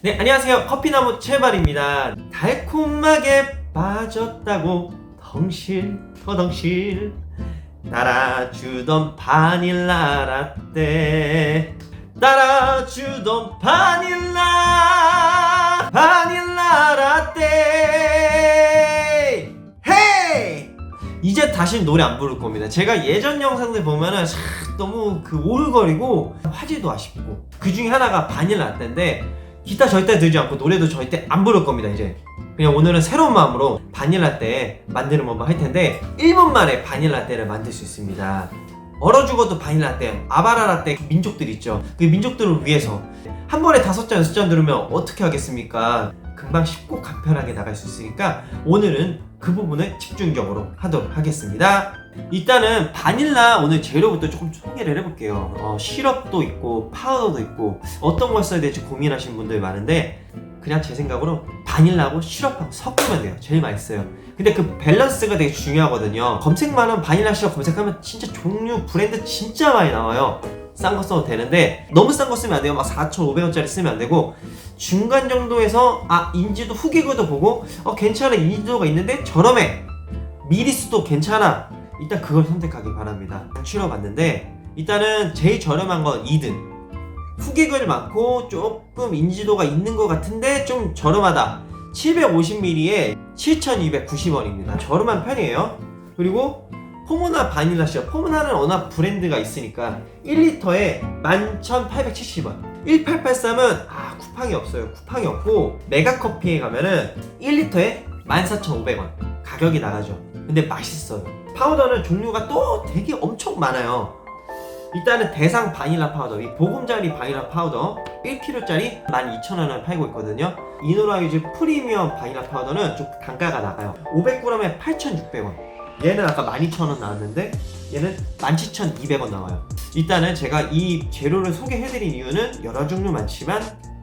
네, 안녕하세요. 커피나무 채발입니다. 달콤하게 빠졌다고 덩실 더덩실 따라주던 바닐라 라떼 따라주던 바닐라 바닐라 라떼 헤이 이제 다시 노래 안 부를 겁니다. 제가 예전 영상들 보면은 참 너무 그 오글거리고 화질도 아쉽고 그 중에 하나가 바닐라 라떼인데 기타 절대 들지 않고 노래도 절대 안 부를 겁니다 이제. 그냥 오늘은 새로운 마음으로 바닐라 떼 만드는 법을 할 텐데 1분 만에 바닐라 떼를 만들 수 있습니다. 얼어 죽어도 바닐라 떼 아바라라 떼 민족들 있죠. 그 민족들을 위해서 한 번에 다섯 잔 여섯 잔 들으면 어떻게 하겠습니까? 금방 쉽고 간편하게 나갈 수 있으니까 오늘은 그 부분을 집중적으로 하도록 하겠습니다 일단은 바닐라 오늘 재료부터 조금 소개를 해볼게요. 어, 시럽도 있고 파우더도 있고 어떤 걸 써야 될지 고민하시는 분들 많은데 그냥 제 생각으로 바닐라하고 시럽하고 섞으면 돼요. 제일 맛있어요. 근데 그 밸런스가 되게 중요하거든요. 검색만은 바닐라 시럽 검색하면 진짜 종류 브랜드 진짜 많이 나와요. 싼 거 써도 되는데 너무 싼 거 쓰면 안 돼요. 막 4,500원짜리 쓰면 안 되고 중간 정도에서 아 인지도 후기글도 보고 어 괜찮아 인지도가 있는데 저렴해 미리수도 괜찮아 일단 그걸 선택하기 바랍니다. 치러봤는데 일단은 제일 저렴한 건 2등. 후기글 많고 조금 인지도가 있는 것 같은데 좀 저렴하다. 750ml에 7,290원입니다. 저렴한 편이에요. 그리고 포모나 바닐라 시럽. 포모나는 워낙 브랜드가 있으니까 1리터에 11,870원. 1883은 아 쿠팡이 없어요. 쿠팡이 없고 메가커피에 가면은 1리터에 14,500원. 가격이 나가죠. 근데 맛있어요. 파우더는 종류가 또 되게 엄청 많아요. 일단은 대상 바닐라 파우더, 이 보금자리 바닐라 파우더 1kg짜리 12,000원을 팔고 있거든요. 이노라이즈 프리미엄 바닐라 파우더는 좀 단가가 나가요. 500g에 8,600원. 얘는 아까 12,000원 나왔는데 얘는 17,200원 나와요. 일단은 제가 이 재료를 소개해드린 이유는 여러 종류 많지만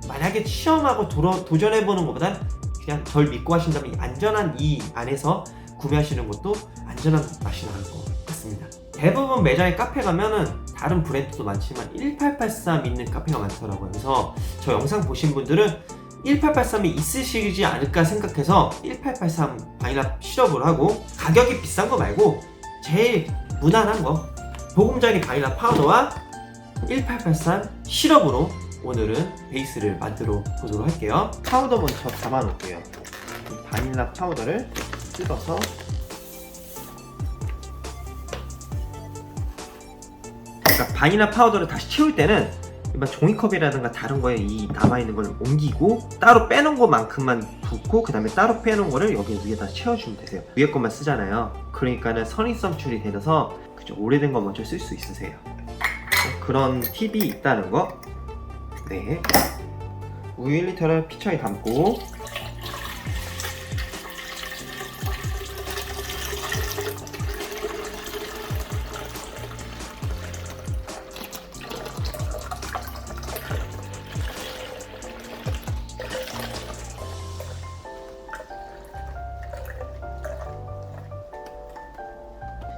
만약에 시험하고 도러- 도전해보는 것보단 그냥 덜 믿고 하신다면 이 안전한 이 안에서 구매하시는 것도 안전한 맛이 나는 것 같습니다. 대부분 매장에 카페 가면은 다른 브랜드도 많지만 1883 있는 카페가 많더라고요. 그래서 저 영상 보신 분들은 1883이 있으시지 않을까 생각해서 1883 바닐라 시럽을 하고 가격이 비싼 거 말고 제일 무난한 거 보금자리 바닐라 파우더와 1883 시럽으로 오늘은 베이스를 만들어 보도록 할게요. 파우더 먼저 담아 놓을게요. 이 바닐라 파우더를 뜯어서 그러니까 바닐라 파우더를 다시 채울 때는 일반 종이컵이라든가 다른 거에 이 남아있는 걸 옮기고 따로 빼놓은 것만큼만 붓고 그 다음에 따로 빼놓은 거를 여기 위에다 채워주면 되세요. 위에 것만 쓰잖아요. 그러니까는 선입선 출이 되셔서 그죠 오래된 거 먼저 쓸 수 있으세요. 그런 팁이 있다는 거. 네. 우유 1리터를 피처에 담고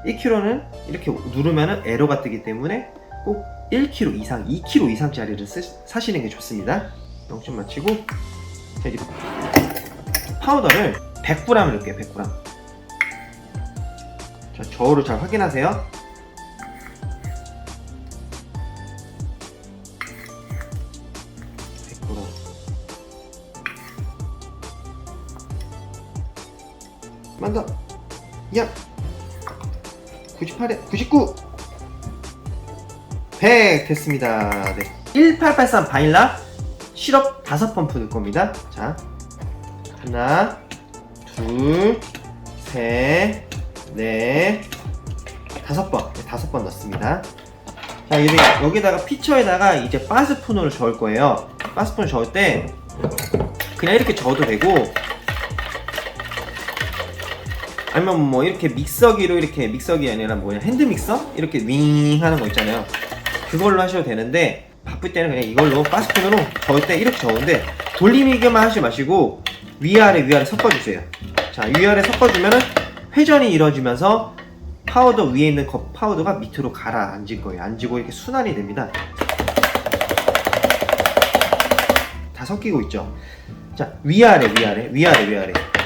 일 k 는 이렇게 누르면 에러가 뜨기 때문에 꼭 1kg 이상, 2kg 이상짜리를 쓰, 사시는 게 좋습니다. 0점 맞추고 자 이제 파우더를 100g을 넣을게요. 100g. 자 저울을 잘 확인하세요. 만더 야 98에 99 100 됐습니다. 네. 1883 바닐라 시럽 5번 넣을 겁니다. 자. 하나, 둘, 셋, 넷, 다섯 번. 네, 다섯 번 넣습니다. 자, 여기, 여기다가 피처에다가 이제 바스푼으로 저을 거예요. 바스푼을 저을 때 그냥 이렇게 저어도 되고 아니면 뭐 이렇게 믹서기로 이렇게 믹서기 아니라 뭐냐 핸드 믹서 이렇게 윙 하는 거 있잖아요. 그걸로 하셔도 되는데 바쁠 때는 그냥 이걸로 파스푼으로 저을 때 이렇게 저는데 돌리기만 하지 마시고 위아래 위아래 섞어주세요. 자 위아래 섞어주면은 회전이 이루어지면서 파우더 위에 있는 거 파우더가 밑으로 가라앉을 거예요. 앉고 이렇게 순환이 됩니다. 다 섞이고 있죠. 자 위아래 위아래 위아래 위아래.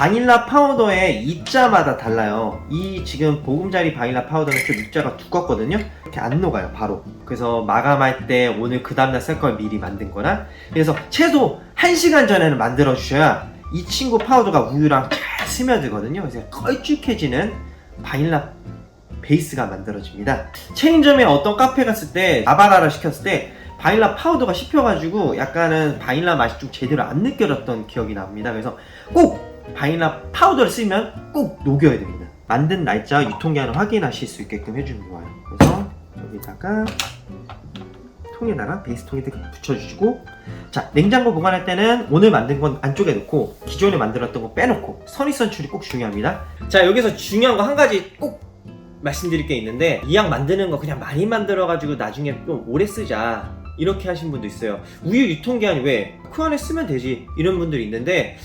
바닐라 파우더의 입자마다 달라요. 이 지금 보금자리 바닐라 파우더는 좀 입자가 두껍거든요. 이렇게 안 녹아요, 바로. 그래서 마감할 때 오늘 그 다음날 쓸 걸 미리 만든 거나. 그래서 최소 1시간 전에는 만들어 주셔야 이 친구 파우더가 우유랑 잘 스며들거든요. 그래서 걸쭉해지는 바닐라 베이스가 만들어집니다. 체인점에 어떤 카페 갔을 때 아바라를 시켰을 때 바닐라 파우더가 씹혀가지고 약간은 바닐라 맛이 좀 제대로 안 느껴졌던 기억이 납니다. 그래서 꼭 바닐라 파우더를 쓰면 꼭 녹여야 됩니다. 만든 날짜 유통기한을 확인하실 수 있게끔 해주면 좋아요. 그래서 여기다가 통에다가 베이스 통에 붙여주시고 자 냉장고 보관할 때는 오늘 만든 건 안쪽에 넣고 기존에 만들었던 거 빼놓고 선입선 출이 꼭 중요합니다. 자 여기서 중요한 거 한 가지 꼭 말씀드릴 게 있는데 이약 만드는 거 그냥 많이 만들어 가지고 나중에 좀 오래 쓰자 이렇게 하신 분도 있어요 우유 유통기한이 왜 그 안에 쓰면 되지 이런 분들이 있는데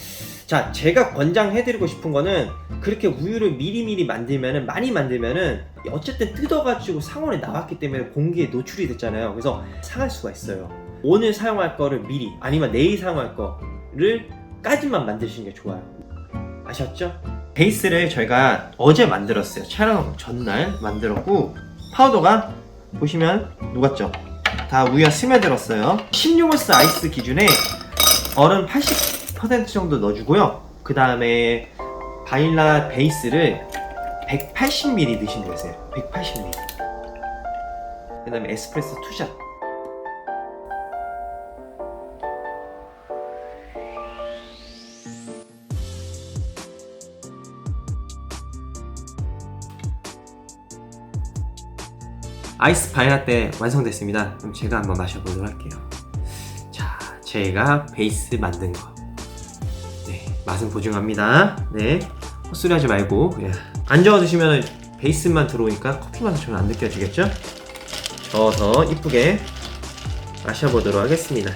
자 제가 권장해드리고 싶은 거는 그렇게 우유를 미리미리 만들면은 많이 만들면은 어쨌든 뜯어가지고 상온에 나왔기 때문에 공기에 노출이 됐잖아요 그래서 상할 수가 있어요 오늘 사용할 거를 미리 아니면 내일 사용할 거를 까지만 만드시는 게 좋아요 아셨죠? 베이스를 저희가 어제 만들었어요. 촬영 전날 만들었고 파우더가 보시면 녹았죠? 다 우유가 스며들었어요. 16온스 아이스 기준에 얼음 80% 정도 넣어주고요. 그 다음에 바닐라 베이스를 180ml 넣으시면 되세요. 180ml. 그 다음에 에스프레소 투샷. 아이스 바닐라떼 완성됐습니다. 그럼 제가 한번 마셔보도록 할게요. 자, 제가 베이스 만든 거. 네, 맛은 보증합니다. 네, 헛소리 하지 말고 안 저어 드시면 베이스만 들어오니까 커피 맛은 전혀 안 느껴지겠죠? 저어서 이쁘게 마셔보도록 하겠습니다.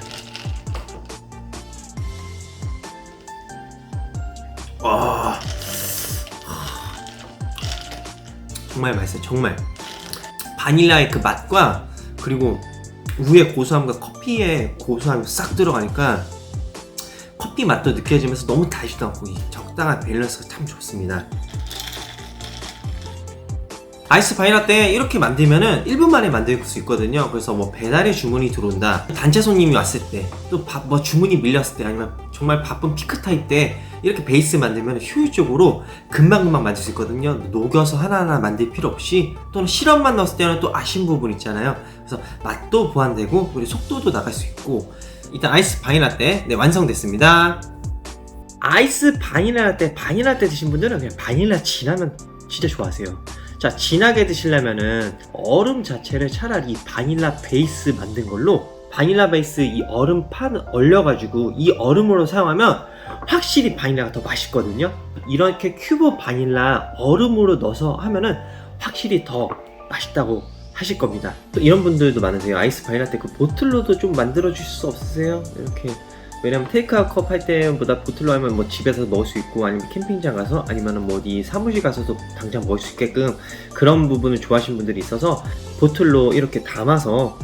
와, 정말 맛있어요. 정말. 바닐라의 그 맛과 그리고 우유의 고소함과 커피의 고소함이 싹 들어가니까 커피 맛도 느껴지면서 너무 달지도 않고 이 적당한 밸런스가 참 좋습니다. 아이스 바닐라떼 이렇게 만들면은 1분 만에 만들 수 있거든요. 그래서 뭐 배달의 주문이 들어온다, 단체 손님이 왔을 때, 또 뭐 주문이 밀렸을 때, 아니면 정말 바쁜 피크 타임 때 이렇게 베이스 만들면 효율적으로 금방금방 만들 수 있거든요. 녹여서 하나하나 만들 필요 없이 또는 시럽만 넣었을 때는 또 아쉬운 부분 있잖아요. 그래서 맛도 보완되고 그리고 속도도 나갈 수 있고 일단 아이스 바닐라떼 네 완성됐습니다. 아이스 바닐라떼 바닐라떼 드신 분들은 그냥 바닐라 진하면 진짜 좋아하세요. 자 진하게 드시려면은 얼음 자체를 차라리 이 바닐라 베이스 만든 걸로 바닐라 베이스 이 얼음 판 얼려가지고 이 얼음으로 사용하면 확실히 바닐라가 더 맛있거든요. 이렇게 큐브 바닐라 얼음으로 넣어서 하면은 확실히 더 맛있다고 하실 겁니다. 또 이런 분들도 많으세요. 아이스 바닐라떼 그 보틀로도 좀 만들어 주실 수 없으세요? 이렇게 왜냐면 테이크아웃 컵 할 때보다 보틀로 하면 뭐 집에서 먹을 수 있고 아니면 캠핑장 가서 아니면은 뭐 어디 사무실 가서도 당장 먹을 수 있게끔 그런 부분을 좋아하시는 분들이 있어서 보틀로 이렇게 담아서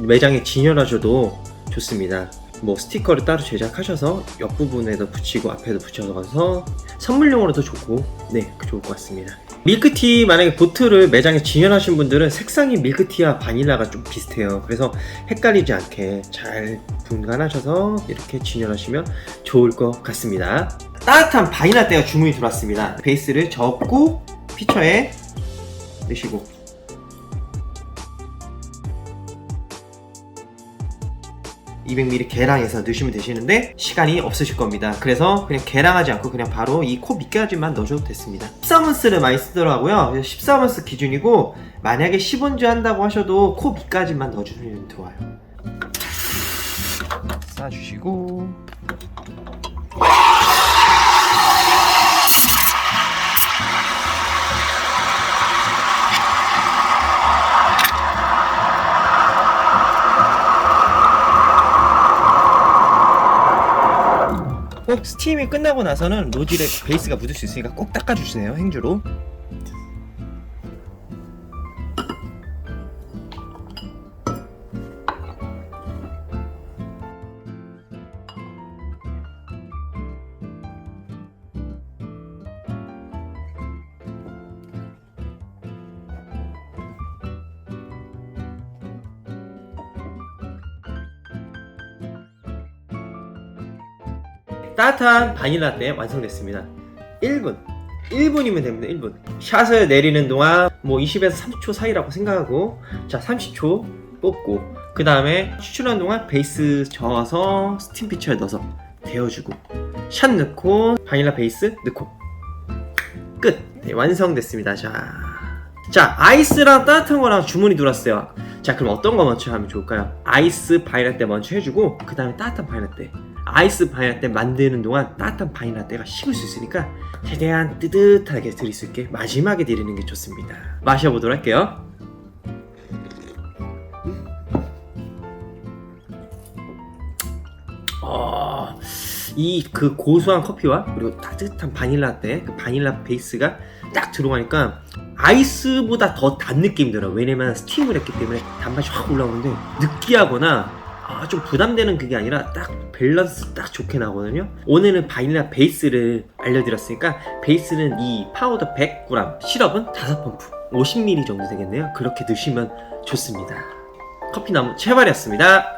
매장에 진열하셔도 좋습니다. 뭐 스티커를 따로 제작하셔서 옆부분에도 붙이고 앞에도 붙여서 선물용으로도 좋고 네 좋을 것 같습니다. 밀크티 만약에 보틀을 매장에 진열하신 분들은 색상이 밀크티와 바닐라가 좀 비슷해요. 그래서 헷갈리지 않게 잘 분간하셔서 이렇게 진열하시면 좋을 것 같습니다. 따뜻한 바닐라떼가 주문이 들어왔습니다. 베이스를 접고 피처에 넣으시고 200ml 계량해서 넣으시면 되시는데 시간이 없으실 겁니다. 그래서 그냥 계량하지 않고 그냥 바로 이 코 밑까지만 넣어줘도 됐습니다. 14문스를 많이 쓰더라고요. 14문스 기준이고 만약에 10온즈 한다고 하셔도 코 밑까지만 넣어주시면 좋아요. 싸주시고 꼭 스팀이 끝나고 나서는 노즐에 베이스가 묻을 수 있으니까 꼭 닦아주세요 행주로 따뜻한 바닐라 라떼 완성됐습니다. 1분. 1분이면 됩니다. 1분. 샷을 내리는 동안 뭐 20에서 30초 사이라고 생각하고 자 30초 뽑고 그 다음에 추출하는 동안 베이스 저어서 스팀 피처에 넣어서 데워주고 샷 넣고 바닐라 베이스 넣고 끝. 네, 완성됐습니다. 자. 자, 아이스랑 따뜻한 거랑 주문이 들어왔어요. 자, 그럼 어떤 거 먼저 하면 좋을까요? 아이스 바닐라 때 먼저 해주고, 그 다음에 따뜻한 바닐라 때. 아이스 바닐라 때 만드는 동안 따뜻한 바닐라 때가 식을 수 있으니까, 최대한 뜨뜻하게 드릴 수 있게 마지막에 드리는 게 좋습니다. 마셔보도록 할게요. 어, 이그 고소한 커피와 그리고 따뜻한 바닐라 때그 바닐라 베이스가 딱 들어가니까 아이스보다 더 단 느낌이 들어요. 왜냐면 스팀을 했기 때문에 단맛이 확 올라오는데 느끼하거나 아, 좀 부담되는 그게 아니라 딱 밸런스 딱 좋게 나거든요. 오늘은 바닐라 베이스를 알려드렸으니까 베이스는 이 파우더 100g, 시럽은 5펌프, 50ml 정도 되겠네요. 그렇게 드시면 좋습니다. 커피나무 채발이었습니다.